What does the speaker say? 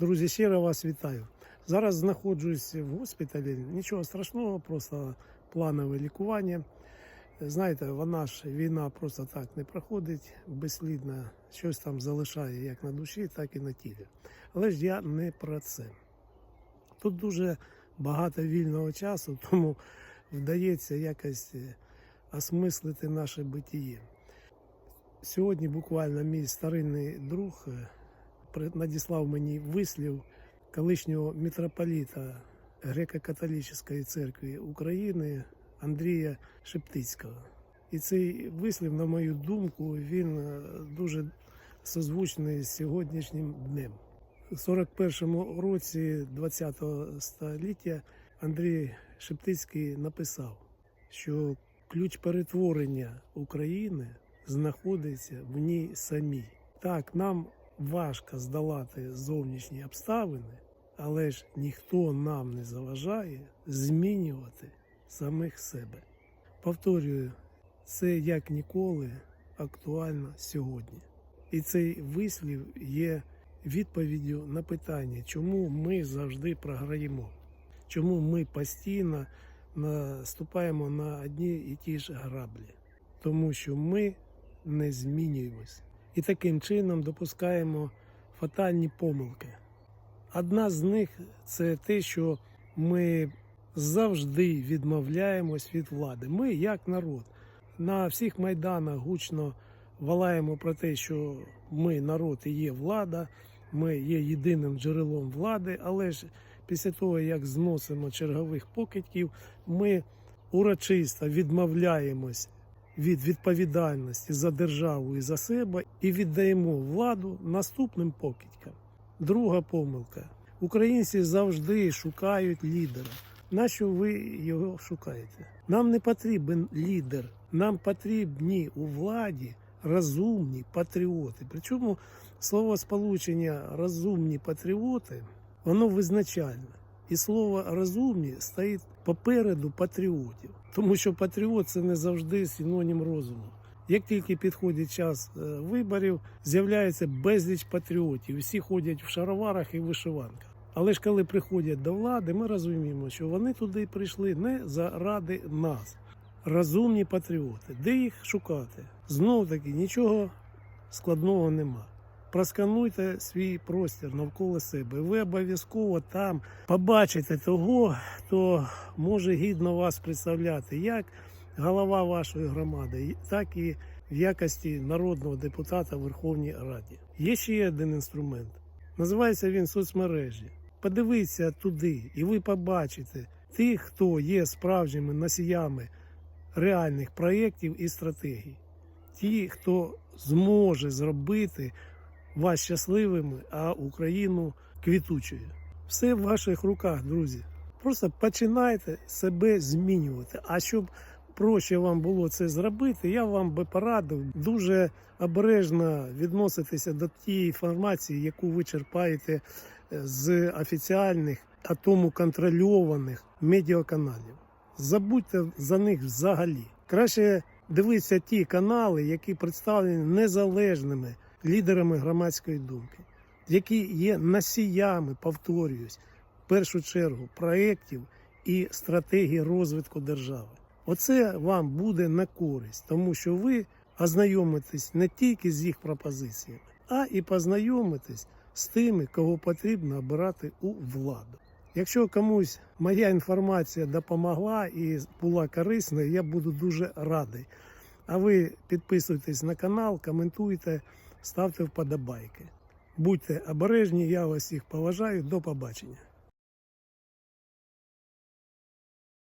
Друзі, щиро вас вітаю. Зараз знаходжусь в госпіталі. Нічого страшного, просто планове лікування. Знаєте, вона ж війна просто так не проходить безслідно, щось там залишає як на душі, так і на тілі. Але ж я не про це. Тут дуже багато вільного часу, тому вдається якось е, осмислити наше битіє. Сьогодні буквально мій старинний друг е, надіслав мені вислів колишнього митрополіта Греко-католицької церкви України Андрія Шептицького. І цей вислів, на мою думку, він е, дуже созвучний з сьогоднішнім днем. У 41-му році 20-го століття Андрій Шептицький написав, що ключ перетворення України знаходиться в ній самій. Так, нам важко здолати зовнішні обставини, але ж ніхто нам не заважає змінювати самих себе. Повторюю, це як ніколи актуально сьогодні. І цей вислів є відповіддю на питання, чому ми завжди програємо, чому ми постійно наступаємо на одні і ті ж граблі, тому що ми не змінюємось і таким чином допускаємо фатальні помилки. Одна з них це те, що ми завжди відмовляємось від влади. Ми, як народ, на всіх майданах гучно валаємо про те, що ми народ і є влада, ми є єдиним джерелом влади, але ж після того, як зносимо чергових покидьків, ми урочисто відмовляємось від відповідальності за державу і за себе і віддаємо владу наступним покидькам. Друга помилка. Українці завжди шукають лідера. Нащо ви його шукаєте? Нам не потрібен лідер, нам потрібні у владі розумні патріоти. Причому слово сполучення розумні патріоти воно визначальне. І слово розумні стоїть попереду патріотів, тому що патріот це не завжди синонім розуму. Як тільки підходить час е, виборів, з'являється безліч патріотів. Всі ходять в шароварах і вишиванках. Але ж коли приходять до влади, ми розуміємо, що вони туди прийшли не заради нас. Розумні патріоти. Де їх шукати? Знов таки нічого складного нема. Проскануйте свій простір навколо себе. Ви обов'язково там побачите того, хто може гідно вас представляти, як голова вашої громади, так і в якості народного депутата в Верховній Раді. Є ще один інструмент. Називається він соцмережі. Подивіться туди, і ви побачите тих, хто є справжніми носіями реальних проєктів і стратегій. Ті, хто зможе зробити вас щасливими, а Україну квітучою. Все в ваших руках, друзі. Просто починайте себе змінювати. А щоб проще вам було це зробити, я вам би порадив дуже обережно відноситися до тієї інформації, яку ви черпаєте е, з офіціальних, а тому контрольованих медіаканалів. Забудьте за них взагалі. Краще дивіться ті канали, які представлені незалежними лідерами громадської думки, які є носіями, повторююсь, в першу чергу проєктів і стратегії розвитку держави. Оце вам буде на користь, тому що ви ознайомитесь не тільки з їх пропозиціями, а і познайомитесь з тими, кого потрібно обирати у владу. Якщо комусь моя інформація допомогла і була корисною, я буду дуже радий. А ви підписуйтесь на канал, коментуйте, ставте вподобайки. Будьте обережні, я вас всіх поважаю. До побачення.